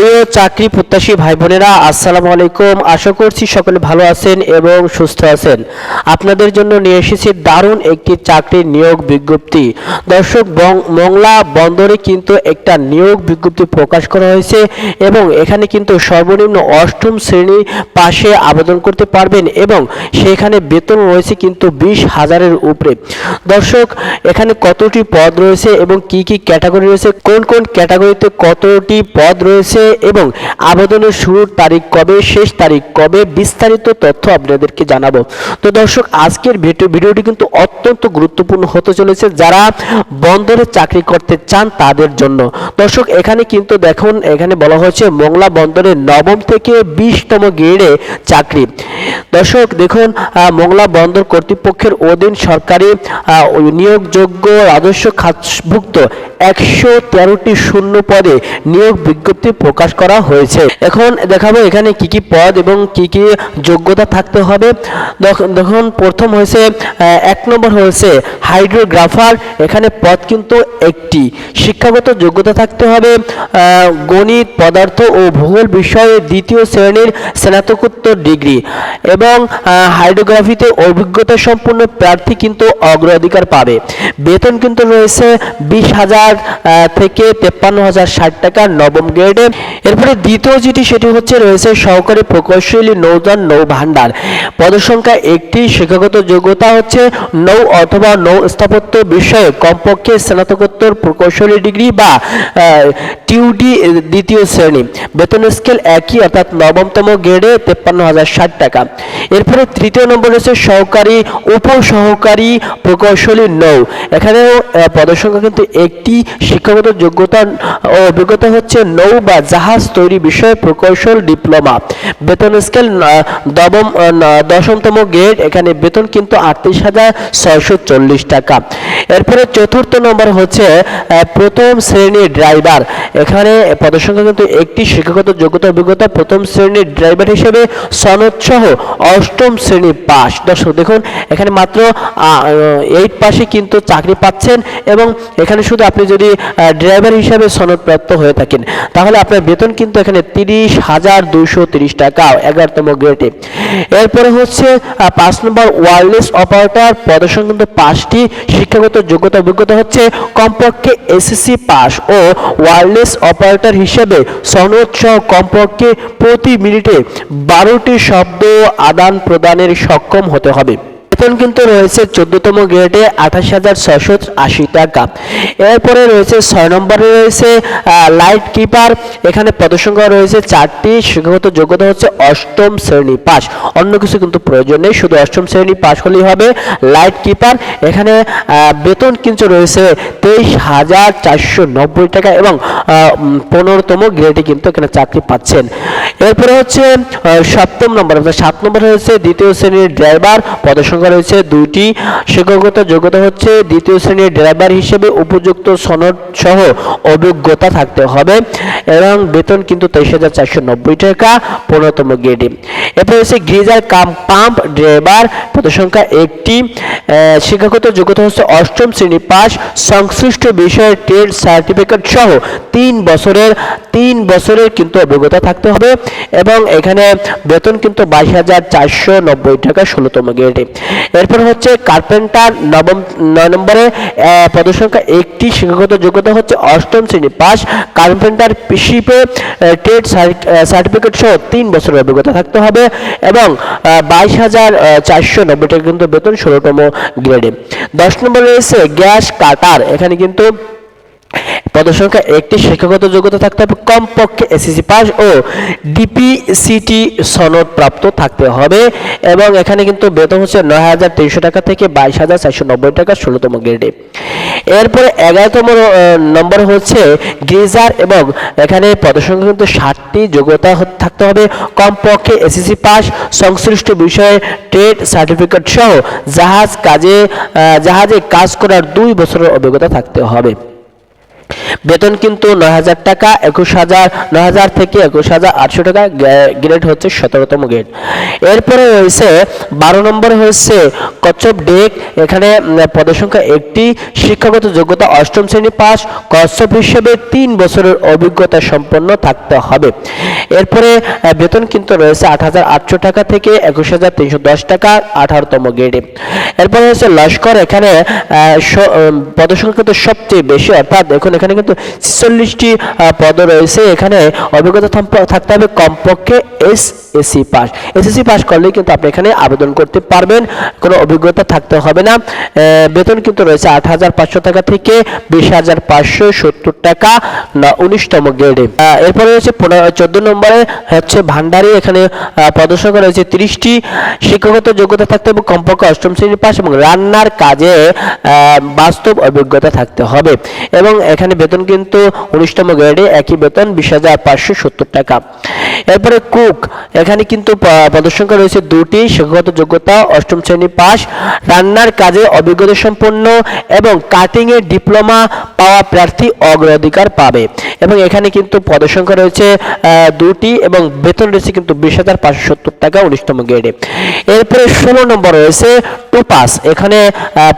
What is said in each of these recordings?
Pô, চাকরি প্রত্যাশী ভাই বোনেরা আসসালামু আলাইকুম। আশা করছি সকলে ভালো আছেন এবং সুস্থ আছেন। আপনাদের জন্য নিয়ে এসেছি দারুণ একটি চাকরির নিয়োগ বিজ্ঞপ্তি। দর্শক মংলা বন্দরে কিন্তু একটা নিয়োগ বিজ্ঞপ্তি প্রকাশ করা হয়েছে এবং এখানে কিন্তু সর্বনিম্ন অষ্টম শ্রেণি পাশে আবেদন করতে পারবেন এবং সেখানে বেতন রয়েছে কিন্তু বিশ হাজারের উপরে। দর্শক, এখানে কতটি পদ রয়েছে এবং কি কি ক্যাটাগরি রয়েছে? কোন কোন ক্যাটাগরিতে কতটি পদ রয়েছে এবং আবেদনের শুরুর তারিখ কবে, শেষ তারিখ কবে, বিস্তারিত তথ্য আপনাদেরকে জানাব। তো দর্শক, আজকের ভিডিও ভিডিওটি কিন্তু অত্যন্ত গুরুত্বপূর্ণ হতে চলেছে। যারা বন্দরে চাকরি করতে চান তাদের জন্য। দর্শক, এখানে কিন্তু দেখুন, এখানে বলা হয়েছে মংলা বন্দরে নবম থেকে বিশতম গ্রেডে চাকরি। দর্শক, দেখুন মংলা বন্দর কর্তৃপক্ষের অধীন সরকারি নিয়োগযোগ্য রাজস্ব খাতভুক্ত একশো তেরোটি শূন্য পদে নিয়োগ বিজ্ঞপ্তি প্রকাশ করা হয়েছে। এখন দেখাবো এখানে কি কি পদ এবং কি কি যোগ্যতা থাকতে হবে। দেখ- দেখুন, প্রথম হয়েছে এক নম্বর হয়েছে হাইড্রোগ্রাফার। এখানে পদ কিন্তু একটি। শিক্ষাগত যোগ্যতা থাকতে হবে গণিত, পদার্থ ও ভূগোল বিষয়ে দ্বিতীয় শ্রেণির স্নাতকোত্তর ডিগ্রি। এবং হাইড্রোগ্রাফিতে অভিজ্ঞতা সম্পন্ন প্রার্থী কিন্তু অগ্রাধিকার পাবে। বেতন কিন্তু রয়েছে বিশ হাজার থেকে তেপ্পান্ন হাজার ষাট টাকা নবম গ্রেডে। এরপরে দ্বিতীয় যেটি, সেটি হচ্ছে রয়েছে সহকারী প্রকৌশলী নৌযান নৌ ভাণ্ডার। পদসংখ্যা একটি, শিক্ষাগত যোগ্যতা হচ্ছে নৌ অথবা নৌ স্থাপত্য বিষয়ে কমপক্ষে স্নাতকোত্তর প্রকৌশলী ডিগ্রি বা টিউডি দ্বিতীয় শ্রেণি। বেতন স্কেল একই, অর্থাৎ নবমতম গ্রেডে তেপ্পান্ন হাজার ষাট টাকা। এরপরে তৃতীয় নম্বর হচ্ছে সহকারী, উপসহকারী প্রকৌশলী নৌ। এখানেও পদসংখ্যা কিন্তু একটি, শিক্ষাগত যোগ্যতা অভিজ্ঞতা হচ্ছে নৌ বা জাহাজ তৈরি বিষয়ে প্রকৌশল ডিপ্লোমা। বেতন স্কেল দবম দশমতম গ্রেড, এখানে বেতন কিন্তু আটত্রিশ হাজার ছয়শো চল্লিশ টাকা। এরপরে চতুর্থ নম্বর হচ্ছে প্রথম শ্রেণির ড্রাইভার। এখানে পদসংখ্যা কিন্তু একটি শিক্ষাগত যোগ্যতা অভিজ্ঞতা প্রথম শ্রেণির ড্রাইভার হিসেবে সনদ সহ অষ্টম শ্রেণি পাস। দর্শক, দেখুন, এখানে মাত্র এইট পাশে কিন্তু চাকরি পাচ্ছেন এবং এখানে শুধু আপনি যদি ড্রাইভার হিসাবে সনদপ্রাপ্ত হয়ে থাকেন, তাহলে আপনার বেতন কিন্তু এখানে তিরিশ হাজার দুইশো তিরিশ টাকা, এগারোতম গ্রেডে এরপরে হচ্ছে পাঁচ নম্বর ওয়ারলেস অপারেটর পদসংখ্যা কিন্তু পাঁচটি শিক্ষাগত যোগ্যতা অভিজ্ঞতা হচ্ছে কমপক্ষে এসএসসি পাস ও ওয়ারলেস অপারেটর হিসেবে সনদ সহ কমপক্ষে প্রতি মিনিটে বারোটি শব্দ আদান প্রদানের সক্ষম হতে হবে। বেতন কিন্তু রয়েছে চোদ্দতম গ্রেডে আঠাশ হাজার ছশো আশি টাকা। এরপরে রয়েছে ছয় নম্বরে রয়েছে লাইট কিপার এখানে পদসংখ্যা রয়েছে চারটি, শিক্ষাগত যোগ্যতা হচ্ছে অষ্টম শ্রেণি পাস অন্য কিছু কিন্তু প্রয়োজন নেই, শুধু অষ্টম শ্রেণি পাস হলেই হবে লাইট কিপার এখানে বেতন কিন্তু রয়েছে তেইশ হাজার চারশো নব্বই টাকা এবং পনেরোতম গ্রেডে কিন্তু এখানে চাকরি পাচ্ছেন। এরপরে হচ্ছে সপ্তম নম্বর সাত নম্বর হয়েছে দ্বিতীয় শ্রেণির ড্রাইভার, পদসংখ্যা রয়েছে দুইটি। শিক্ষাগত যোগ্যতা হচ্ছে দ্বিতীয় শ্রেণির ড্রাইভার হিসেবে উপযুক্ত সনদ সহ অভিজ্ঞতা থাকতে হবে এবং বেতন কিন্তু তেইশ হাজার চারশো নব্বই টাকা, পনেরোতম গ্রেডে। এরপর হচ্ছে গ্রিজার কাম পাম্প ড্রাইভার, পদসংখ্যা একটি। শিক্ষাগত যোগ্যতা হচ্ছে অষ্টম শ্রেণি পাস, সংশ্লিষ্ট বিষয়ে ট্রেড সার্টিফিকেট সহ তিন বছরের তিন বছরের কিন্তু অভিজ্ঞতা থাকতে হবে এবং এখানে বেতন কিন্তু বাইশ হাজার চারশো নব্বই টাকা ষোলোতম গ্রেডে। এরপর হচ্ছে কার্পেন্টার নবম, নয় নম্বরে পদসংখ্যা একটি, শিক্ষাগত যোগ্যতা হচ্ছে অষ্টম শ্রেণি পাস। কার্পেন্টার শিপে ট্রেড সার্টিফিকেট সহ তিন বছরের অভিজ্ঞতা থাকতে হবে এবং বাইশ হাজার চারশো নব্বই টাকা কিন্তু বেতন ষোলোতম গ্রেডে। দশ নম্বরে রয়েছে গ্যাস কাটার, এখানে কিন্তু পদসংখ্যা একটি শিক্ষাগত যোগ্যতা থাকতে হবে, কমপক্ষে এসএসসি পাস ও ডিপিসিটি সনদ প্রাপ্ত থাকতে হবে এবং এখানে কিন্তু বেতন হচ্ছে নয় হাজার তিনশো টাকা থেকে বাইশ হাজার চারশো নব্বই টাকা ষোলোতম গ্রেডে এরপরে এগারোতম নম্বর হচ্ছে গ্রিজার এবং এখানে পদসংখ্যা কিন্তু ষাটটি যোগ্যতা থাকতে হবে, কমপক্ষে এসএসসি পাস সংশ্লিষ্ট বিষয়ে ট্রেড সার্টিফিকেট সহ জাহাজ কাজে জাহাজে কাজ করার দুই বছরের অভিজ্ঞতা থাকতে হবে। বেতন কিন্তু নয় হাজার টাকা একুশ হাজার নয় হাজার থেকে একুশ হাজার আটশো টাকা গ্রেড হচ্ছে সতেরোতম গ্রেড। এরপরে রয়েছে বারো নম্বরে হচ্ছে কচ্ছপ ডেক এখানে উম, পদের সংখ্যা একটি শিক্ষাগত যোগ্যতা অষ্টম শ্রেণি পাস কচ্ছপ হিসেবে তিন বছরের অভিজ্ঞতা সম্পন্ন থাকতে হবে। এরপরে বেতন কিন্তু রয়েছে আট হাজার আটশো টাকা থেকে একুশ হাজার তিনশো দশ টাকা আঠারোতম গ্রেডে। এরপরে হচ্ছে লস্কর এখানে পদসংখ্যা কিন্তু সবচেয়ে বেশি অর্থাৎ দেখুন এখানে কিন্তু ছেচল্লিশটি পদ রয়েছে। এখানে অভিজ্ঞতা থাকতে হবে কমপক্ষে S SC pass SSC pass করলেই কিন্তু আপনি এখানে আবেদন করতে পারবেন। কোনো অভিজ্ঞতা থাকতে হবে না। বেতন কিন্তু রয়েছে আট হাজার পাঁচশো টাকা থেকে বিশ হাজার পাঁচশো সত্তর টাকা উনিশতম গ্রেডে। এরপরে রয়েছে চোদ্দ নম্বরে হচ্ছে ভান্ডারি। এখানে আহ, পদসংখ্যা রয়েছে তিরিশটি। শিক্ষাগত যোগ্যতা থাকতে হবে কমপক্ষে অষ্টম শ্রেণি পাস এবং রান্নার কাজে বাস্তব অভিজ্ঞতা থাকতে হবে। এবং এখানে বেতন কিন্তু উনিশতম গ্রেডে একই বেতন বিশ হাজার পাঁচশো সত্তর টাকা। এরপরে কুক, এখানে কিন্তু পদসংখ্যা রয়েছে দুটি, শিক্ষাগত যোগ্যতা, অষ্টম শ্রেণি পাস রান্নার কাজে অভিজ্ঞতা সম্পন্ন এবং কাটিং এর ডিপ্লোমা পাওয়া প্রার্থী অগ্রাধিকার পাবে। এবং এখানে কিন্তু পদসংখ্যা রয়েছে দুটি এবং বেতন রয়েছে কিন্তু বিশ হাজার পাঁচশো সত্তর টাকা উনিশতম গ্রেডে। এরপরে ষোলো নম্বর রয়েছে টু পাস। এখানে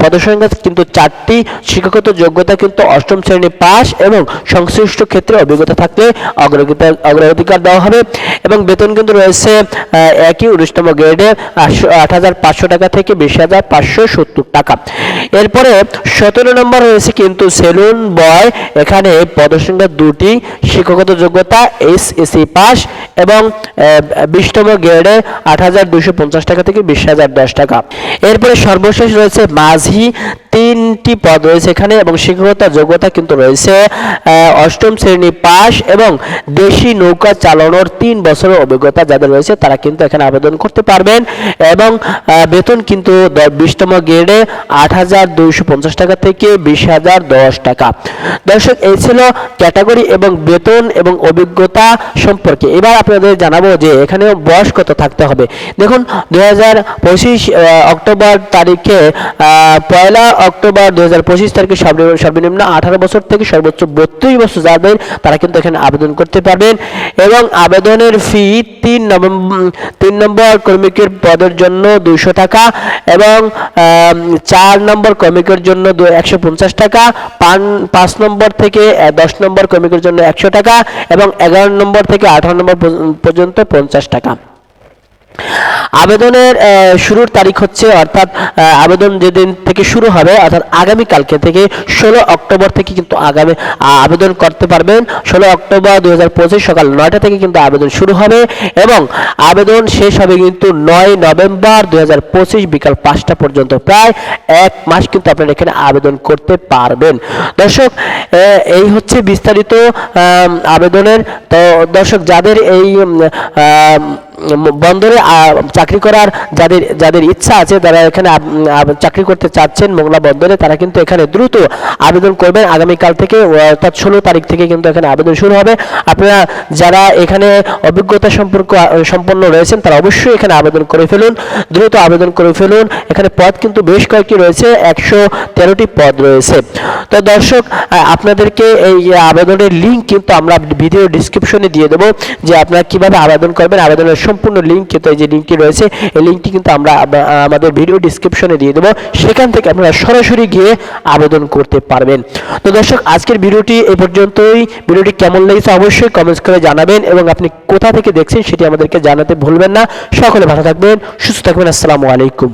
পদসংখ্যা কিন্তু চারটি, শিক্ষাগত যোগ্যতা কিন্তু অষ্টম শ্রেণি পাস এবং সংশ্লিষ্ট ক্ষেত্রে অভিজ্ঞতা থাকলে অগ্রাধিকার অগ্রাধিকার দেওয়া হবে এবং বেতন কিন্তু রয়েছে একই উনিশতম গ্রেডে আট হাজার পাঁচশো টাকা থেকে বিশ হাজার পাঁচশো সত্তর টাকা। এরপরে সতেরো নম্বর রয়েছে কিন্তু সেলুন বয়। এখানে পদসংখ্যা দুটি, শিক্ষাগত যোগ্যতা এস এসি পাস এবং বিশতম গ্রেডে আট হাজার দুশো পঞ্চাশ টাকা থেকে বিশ হাজার দশ টাকা। এরপরে সর্বশেষ রয়েছে মাঝি তিনটি পদ রয়েছে এখানে এবং শিক্ষকতা যোগ্যতা কিন্তু রয়েছে অষ্টম শ্রেণি পাস এবং দেশি নৌকা চালানোর তিন বছরের অভিজ্ঞতা যাদের রয়েছে তারা কিন্তু এখানে আবেদন করতে পারবেন এবং বেতন কিন্তু বিশতম গ্রেডে আট হাজার দুইশো পঞ্চাশ টাকা থেকে বিশ হাজার দশ টাকা। দর্শক, এই ছিল ক্যাটাগরি এবং বেতন এবং অভিজ্ঞতা সম্পর্কে। এবার আপনাদের জানাব যে এখানে বয়স কত থাকতে হবে। দেখুন দু হাজার পঁচিশ অক্টোবর তারিখে পয়লা অক্টোবর দুই হাজার পঁচিশ তারিখে সর্ব- সর্বনিম্ন আঠারো বছর থেকে সর্বোচ্চ বত্রিশ বছর যাদের, তারা কিন্তু এখানে আবেদন করতে পারবেন। এবং আবেদনের ফি তিন নভেম্বর তিন নম্বর কর্মিকের পদের জন্য দুইশো টাকা এবং চার নম্বর কর্মিকের জন্য একশো পঞ্চাশ টাকা, পাঁচ নম্বর থেকে দশ নম্বর কর্মিকের জন্য একশো টাকা এবং এগারো নম্বর থেকে আঠারো নম্বর পর্যন্ত পঞ্চাশ টাকা। আবেদনের শুরুর তারিখ হচ্ছে, অর্থাৎ আবেদন যেদিন থেকে শুরু হবে, অর্থাৎ আগামী কালকে থেকে ষোলো অক্টোবর থেকে কিন্তু আগামী আবেদন করতে পারবেন। ষোলো অক্টোবর দু হাজার পঁচিশ সকাল নয়টা থেকে কিন্তু আবেদন শুরু হবে এবং আবেদন শেষ হবে কিন্তু নয় নভেম্বর দুই হাজার পঁচিশ বিকাল পাঁচটা পর্যন্ত। প্রায় এক মাস কিন্তু আপনারা এখানে আবেদন করতে পারবেন। দর্শক এই হচ্ছে বিস্তারিত আবেদনের। তো দর্শক, যাদের এই বন্দরে চাকরি করার যাদের যাদের ইচ্ছা আছে, যারা এখানে চাকরি করতে চাচ্ছেন মোংলা বন্দরে, তারা কিন্তু এখানে দ্রুত আবেদন করবেন। আগামীকাল থেকে অর্থাৎ ষোলো তারিখ থেকে কিন্তু এখানে আবেদন শুরু হবে। আপনারা যারা এখানে অভিজ্ঞতা সম্পর্ক সম্পন্ন রয়েছেন, তারা অবশ্যই এখানে আবেদন করে ফেলুন। দ্রুত আবেদন করে ফেলুন। এখানে পদ কিন্তু বেশ কয়েকটি রয়েছে, একশো তেরোটি পদ রয়েছে। তো দর্শক আপনাদেরকে এই আবেদনের লিঙ্ক কিন্তু আমরা ভিডিও ডিসক্রিপশনে দিয়ে দেবো, যে আপনারা কীভাবে আবেদন করবেন। আবেদনের সম্পূর্ণ লিঙ্ক কিন্তু এই যে লিঙ্কটি রয়েছে, এই লিঙ্কটি কিন্তু আমরা আমাদের ভিডিও ডিসক্রিপশনে দিয়ে দেবো। সেখান থেকে আপনারা সরাসরি গিয়ে আবেদন করতে পারবেন। তো দর্শক, আজকের ভিডিওটি এ পর্যন্তই। ভিডিওটি কেমন লেগেছে অবশ্যই কমেন্টস করে জানাবেন এবং আপনি কোথা থেকে দেখছেন সেটি আমাদেরকে জানাতে ভুলবেন না। সকলে ভালো থাকবেন, সুস্থ থাকবেন। আসসালামু আলাইকুম।